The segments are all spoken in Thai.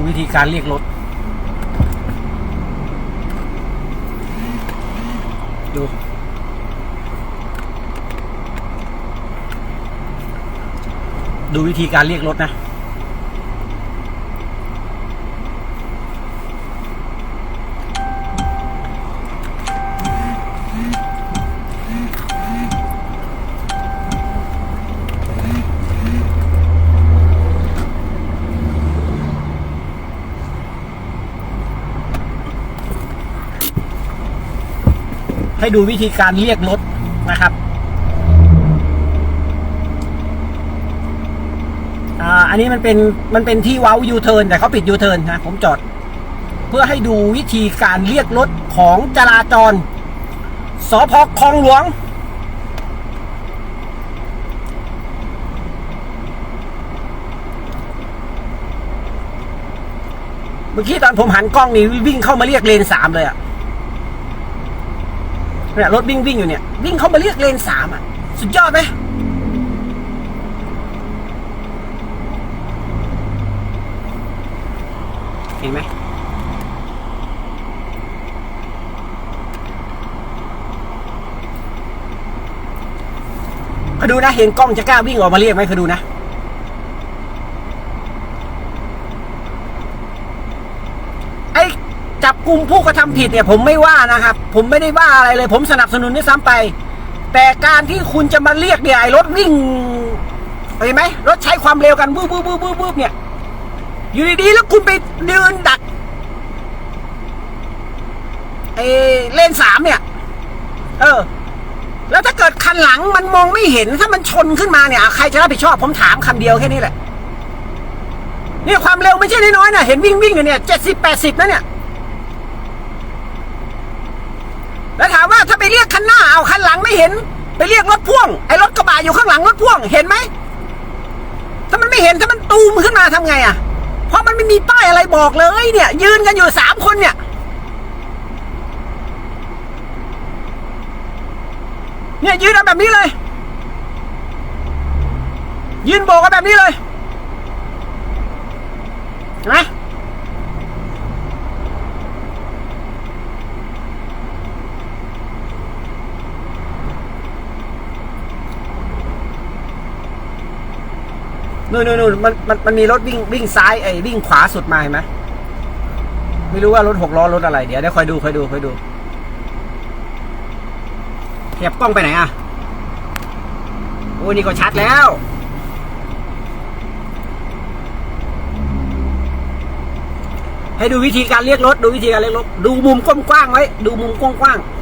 ดูวิธีการเรียกรถ ดู ดูวิธีการเรียกรถนะ ให้ดูวิธีการเรียกรถนะครับอ่าอันนี้มันเป็นมันเป็นที่เว้ายูเทิร์นแต่เขาปิดยูเทิร์นนะผมจอด เพื่อให้ดูวิธีการเรียกรถของจราจรสพคลองหลวง เมื่อกี้ตอนผมหันกล้องนี่วิ่งเข้ามาเรียกเลนสามเลยอะ เนี่ยรถวิ่งวิ่งอยู่เนี่ย วิ่งเข้ามาเรียกเลนสามอะ สุดยอดไหมเห็นไหมก็ดูนะ เห็นกล้องจะกล้าวิ่งออกมาเรียกไหมก็ดูนะ ไอ้ จับกลุ่มผู้กระทำผิดเนี่ย ผมไม่ว่านะครับ ผมไม่ได้ว่าอะไรเลย ผมสนับสนุนด้วยซ้ำไป แต่การที่คุณจะมาเรียกเนี่ยไอ้รถวิ่งเห็นไหมรถใช้ความเร็วกันวูบวูบวูบวูบวูบเนี่ย อยู่ดีๆแล้วคุณไปเดินดักไอ้เลนสามเนี่ย เออ แล้วถ้าเกิดคันหลังมันมองไม่เห็นถ้ามันชนขึ้นมาเนี่ย ใครจะรับผิดชอบผมถามคำเดียวแค่นี้แหละเนี่ยความเร็วไม่ใช่น้อยๆนะเห็นวิ่งวิ่งอยู่เนี่ยเจ็ดสิบแปดสิบนะเนี่ย แล้วถามว่าถ้าไปเรียก คันหน้าเอาคันหลังไม่เห็น ไปเรียกรถพ่วงไอ้รถกระบะอยู่ข้างหลังรถพ่วงเห็นไหมถ้ามันไม่เห็นถ้ามันตูมขึ้นมาทำไงอะ เพราะมันไม่มีป้ายอะไรบอกเลยเนี่ย ยืนกันอยู่สามคนเนี่ย เนี่ยยืนกันแบบนี้เลย ยืนโบกกันแบบนี้เลยนไนู่นนู่นนู่นมันมันมันมีรถวิ่งวิ่งซ้ายไอ้วิ่งขวาสุดมาเห็นไหมไม่รู้ว่ารถหกล้อรถอะไรเดี๋ยวเดี๋ยวคอยดูคอยดูคอยดูเทียบกล้องไปไหนอะโอ้ยนี่ก็ชัดแล้วให้ดูวิธีการเรียกรถ ดูวิธีการเรียกรถ ดูมุมกว้างๆไว้ ดูมุมกว้างๆ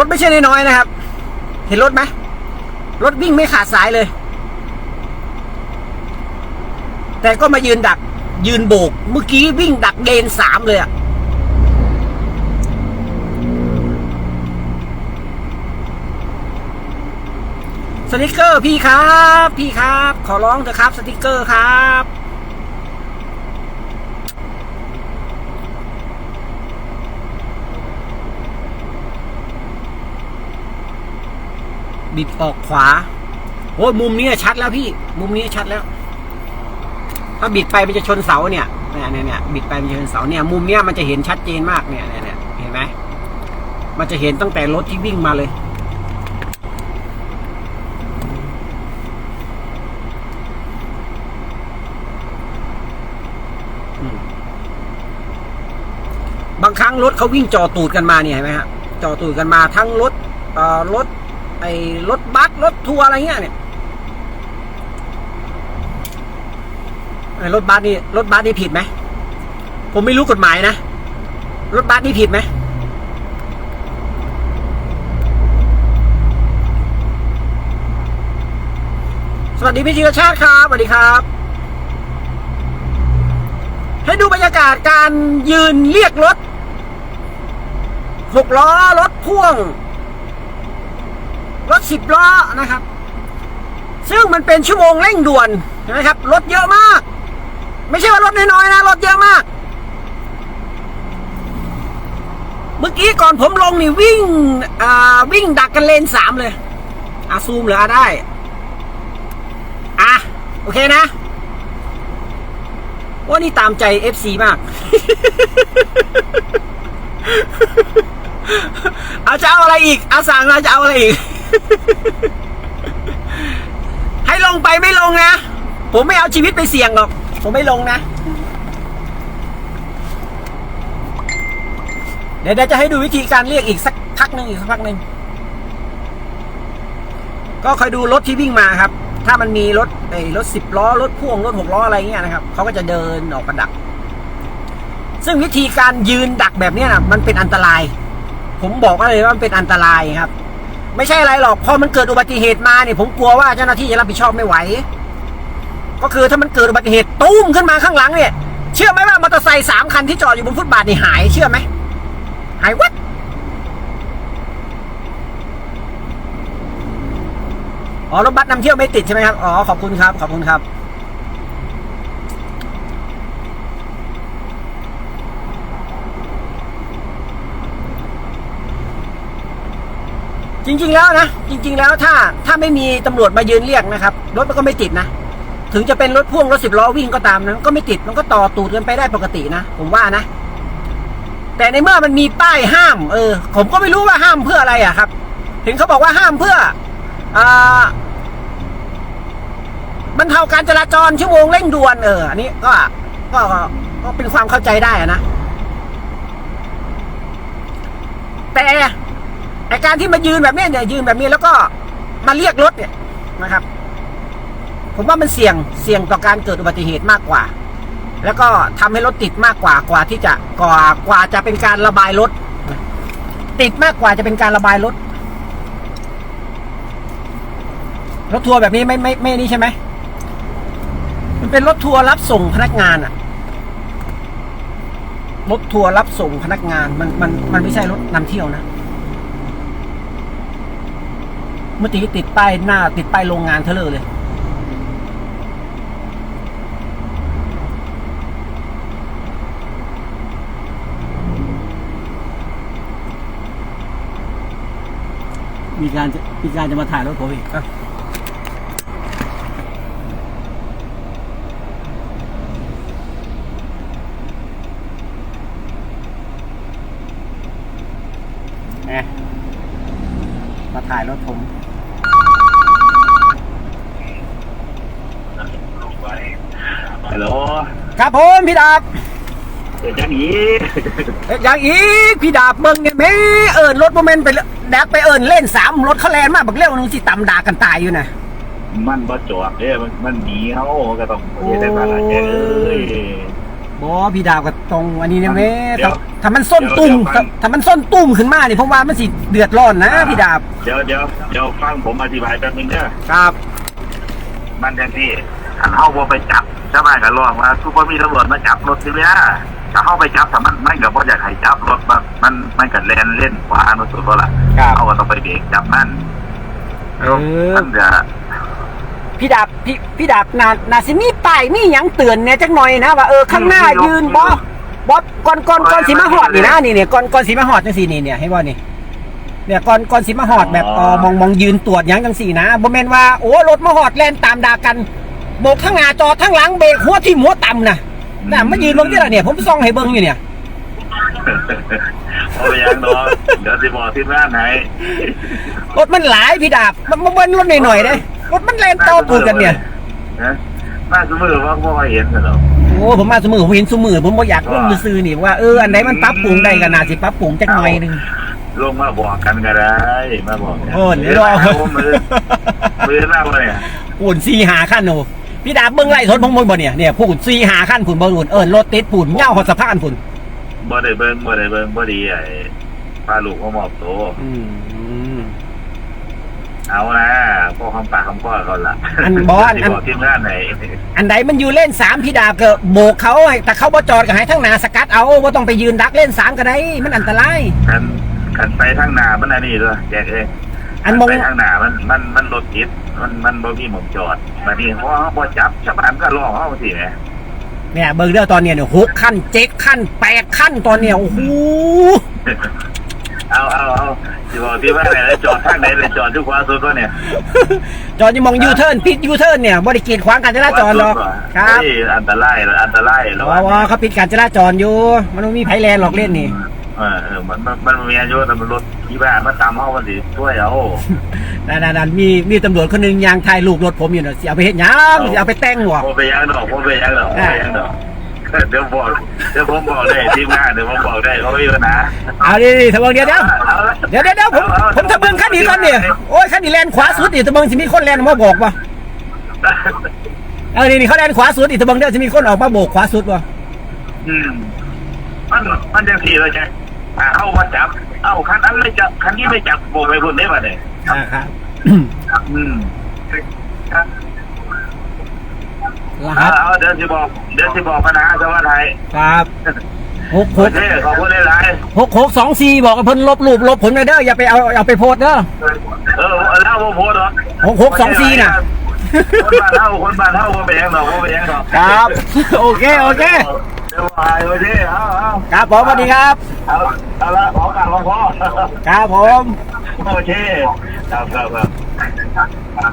รถไม่ใช่น้อยๆนะครับ เห็นรถไหมรถวิ่งไม่ขาดสายเลย แต่ก็มายืนดัก ยืนโบก เมื่อกี้วิ่งดักเลนสามเลยอะสติกเกอร์พี่ครับ พี่ครับ ขอร้องเถอะครับ สติกเกอร์ครับ บิดออกขวาโอ้มุมนี้ชัดแล้วพี่ มุมนี้ชัดแล้ว ถ้าบิดไปมันจะชนเสาเนี่ยเนี่ยเนี่ยเนี่ยบิดไปมันจะชนเสาเนี่ย มุมเนี้ยมันจะเห็นชัดเจนมากเนี่ยเนี่ยเนี่ยเห็นไหมมันจะเห็นตั้งแต่รถที่วิ่งมาเลยบางครั้งรถเขาวิ่งจอตูดกันมาเนี่ยเห็นไหมฮะจอตูดกันมาทั้งรถเอ่อรถ ไอ้รถบัสรถทัวร์อะไรเงี้ยเนี่ยไอ้รถบัสนี่รถบัสนี่ผิดไหมผมไม่รู้กฎหมายนะ รถบัสนี่ผิดไหมสวัสดีพี่จิรชาติครับสวัสดีครับ ให้ดูบรรยากาศการยืนเรียกรถหกล้อรถพ่วง ถสิบล้อนะครับ ซึ่งมันเป็นชั่วโมงเร่งด่วนนะครับ รถเยอะมาก ไม่ใช่ว่ารถน้อยๆนะ รถเยอะมาก เมื่อกี้ก่อนผมลงนี่วิ่ง อ่า วิ่งดักกันเลนสามเลย อะซูมเหรออะได้ อะ โอเคนะว่านี่ตามใจ FC มาก เอาจะเอาอะไรอีกอาสั่งมาจะเอาอะไรอีก ให้ลงไปไม่ลงนะ ผมไม่เอาชีวิตไปเสี่ยงหรอก ผมไม่ลงนะ เดี๋ยวจะให้ดูวิธีการเรียกอีกสักพักหนึ่งอีกสักพักหนึ่งก็คอยดูรถที่วิ่งมาครับ ถ้ามันมีรถไอ้รถสิบล้อ รถพ่วง รถหกล้ออะไรเงี้ยนะครับ เขาก็จะเดินออกมาดัก ซึ่งวิธีการยืนดักแบบเนี้ยนะมันเป็นอันตราย ผมบอกเลยว่ามันเป็นอันตรายครับ ไม่ใช่อะไรหรอกพอมันเกิดอุบัติเหตุมาเนี่ยผมกลัวว่าเจ้าหน้าที่จะรับผิดชอบไม่ไหว ก็คือถ้ามันเกิดอุบัติเหตุตุ้มขึ้นมาข้างหลังเนี่ย เชื่อไหมว่ามอเตอร์ไซค์สามคันที่จอดอยู่บนฟุตบาทนี่หายเชื่อไหมหายวัดอ๋อรถบัสนำเที่ยวไม่ติดใช่ไหมครับ อ๋อ ขอบคุณครับ ขอบคุณครับ จริง ๆ แล้วนะ จริง ๆ แล้วถ้าถ้าไม่มีตำรวจมายืนเรียกนะครับ รถมันก็ไม่ติดนะ ถึงจะเป็นรถพ่วงรถสิบล้อวิ่งก็ตามนะมันก็ไม่ติดมันก็ต่อตูดกันไปได้ปกตินะ ผมว่านะ แต่ในเมื่อมันมีป้ายห้าม เออ ผมก็ไม่รู้ว่าห้ามเพื่ออะไรอะครับ เห็นเขาบอกว่าห้ามเพื่ออ่าบรรเทาการจราจรชั่วโมงเร่งด่วนเอออันนี้ก็ก็ก็เป็นความเข้าใจได้อะนะ แต่ ไอการที่มายืนแบบนี้เนี่ยยืนแบบนี้แล้วก็มาเรียกรถเนี่ยนะครับ ผมว่ามันเสี่ยงเสี่ยงต่อการเกิดอุบัติเหตุมากกว่า แล้วก็ทำให้รถติดมากกว่ากว่าที่จะกว่ากว่าจะเป็นการระบายรถติดมากกว่าจะเป็นการระบายรถรถทัวร์แบบนี้ไม่ไม่ไม่นี่ใช่ไหมมันเป็นรถทัวร์รับส่งพนักงานอะรถทัวร์รับส่งพนักงานมันมันมันไม่ใช่รถนำเที่ยวนะ เมื่อกี้ติดป้ายหน้า ติดป้ายโรงงานเธอเลยเลย มีการจะมีการจะมาถ่ายรถผมอีกอะแหมมาถ่ายรถผม ฮัลโหลครับผมพี่ดาบเดี๋ยวจะหนีเอ๊ะอย่างอีกพี่ดาบเบิ่งเนี่ยแม่เอิญรถโมเมนต์ไปเลยแดกไปเอิญเล่นสามรถเขาแลนมากบักเร็วนึงสิตำด่ากันตายอยู่นะ มันบ่จอดเด้มันมันหนีเขาก็ต้องเฮ็ดได้บ้างล่ะแกเอ้ย บอพี่ดาวก็ตรงอันนี้เนี่ยแม่เดี๋ยวถ้ามันส้นตุ้มเดี๋ยวฟัง ถ้ามันส้นตุ้มขึ้นมาเนี่ยผมว่ามันสิเดือดร้อนนะพี่ดาบเดี๋ยวเดี๋ยวเดี๋ยวฟังผมอธิบายแป๊บนึงเด้อ ครับ มันจังที่ถ้าเฮาบ่ไปจับ ชาวบ้านก็ร้องว่าซุปเปอร์มีตำรวจมาจับรถสิเนี่ยถ้าเฮาไปจับถ้ามันมันก็บ่อยากให้จับรถมันมันมันก็แล่นเล่นขวาโนสุดบ่ล่ะครับเฮาก็ต้องไปเบรกจับมันเออ มันจะพี่ดาบพี่พี่ดาบนานาสิมีป้ายมีหยังเตือนเนี่ยจักหน่อยนะว่าเออข้างหน้ายืนบอบอก่อนก่อนก่อนสีมาหอดนี่นะนี่เนี่ยก่อนก่อนสีมาหอดจังสี่นี่เนี่ยให้บ่นี่เนี่ยก่อนก่อนสีมาหอดแบบอ๋อมองมองยืนตรวจหยังจังสี่นะบ่แม่นว่าโอ้รถมาหอดแล่นตามด่ากัน โบกทั้งหน้าจอทั้งหลังเบรกหัวที่หัวต่ำนะน่ะมายืนลงที่ละเนี่ย ผมส่องให้เบิ่งอยู่เนี่ยเอาไปยังเนาะเดี๋ยวสิบอกทีมงานให้รถมันหลายพี่ดาบ มันมันเป็นรถหน่อยๆเลยรถมันแรงต่อตูดกันเนี่ยนะน่าสมือว่าพ่อเห็นกันหรอโอ้ผมมาสมือผมเห็นสมือผมบ่อยากลงมือซื้อนี่ว่าเอออันไหนมันปรับปรุงได้ก็น่าสิปรับปรุงจักหน่อยหนึงลงมาบอกกันก็ได้มาบอกกัโอ้เดี๋ยวรอผมมือมือหน้าเลยปุ่นซีหาขั้นโอ้ พี่ดาบเบิ่งไล่ทนของผมบ่เนี่ยเนี่ยพูดซีหาขั้นผุนบ่หุ่นเอิ้นรถติดผุนเหย้าหอดสะพานผุนบ่ได้เบิ่งบ่ได้เบิ่งบ่ดีไอ้พาลูกมาหมอบตัวอืมเอานะพ่อคำปากคำพ่อเขาละอันบอสที่อันบอกทีมงานไหนอันใดมันอยู่เล่นสามพี่ดาบก็โบกเขาให้แต่เขาบ่จอดก็ให้ทั้งหนาสกัดเอาว่าต้องไปยืนดักเล่นสามก็ได้มันอันตรายคันคันไปทางหน้ามันอันนี้ด้วยแจกเอง อันมอง ไปทางหน้ามันมันมันรถติดมันมันบ่มีหมองจอดบัดนี้เพราะว่าเขาบ่จับชาวบ้านก็ร้องเฮาสิแหมเนี่ยเบิร์เดอร์ตอนเนี้ยเนี่ยหกขั้นเจ็ดขั้นแปดขั้นตอนเนี้ยโอ้โหเอาเอาเอาที่บอกที่ว่าไหนแล้วจอดทางไหนเลยจอดทุกขวาสุดก็เนี่ยจอดจะมองยูเทิร์นพิดยูเทิร์นเนี่ยบริกีดขวางการจราจรหรอกครับ เฮ้ยอันตรายอันตรายแล้วว้าวเขาปิดการจราจรอยู่ มันไม่มีไผแลนหรอกเล่นนี่ เออเออมันมันมันมีอายุแต่มันรถ ที่บ้านมาตามห้องมันสิช่วยเอานั่นๆๆมีมีตำรวจคนหนึ่งยางถ่ายรูปรถผมอยู่เนาะสิเอาไปเฮ็ดหยังสิเอาไปแต่งหัวผมไปยังดอกผมไปยังดอกผมไปยังดอกเดี๋ยวบอกเดี๋ยวผมบอกได้ทีมงานเดี๋ยวผมบอกได้เขาไม่มีปัญหาเอาดิๆทะเบิงเดี๋ยวเดี๋ยวเดี๋ยวเดี๋ยวเดี๋ยวผมผมทะเบิงคันนี้ก่อนเนี่ยโอ้ยคันนี้แลนขวาสุดดิทะเบิงสิมีคนแลนมาบอกป่ะเอานี่นี่เขาแลนขวาสุดดิทะเบิงเดี๋ยวจะมีคนออกมาโบกขวาสุดป่ะอืมมันมันจะสี่เลยใช่ อ่าเข้ามาจับ เอ้าคันนั้นไม่จับคันนี้ไม่จับโบกไปพุ่นได้ป่ะเนี่ยอ่าครับ อืมรเอาหัสเอาเดี๋ยวจะบอก เดี๋ยวจะบอกปัญหาสวัสดิ์ไทยครับหกหโอกเคขอบคุณหลายหกหกสองสี่บอกกับเพิ่นลบรูปลบผมหน่อยเด้ออย่าไปเอาเอาไปโพสต์เด้อๆเออเล่าโมโพดหรอหกหกสองสี่น่ะคนบ้านเท่าคนบ้านเท่าคนไปยังดอกคนไปยังดอกครับ โอเค โอเค เดี๋ยวไปโอเคเอาเอาครับผมสวัสดีครับ เอาเอาละขอกลับหลวงพ่อครับผม โอเคครับครับครับ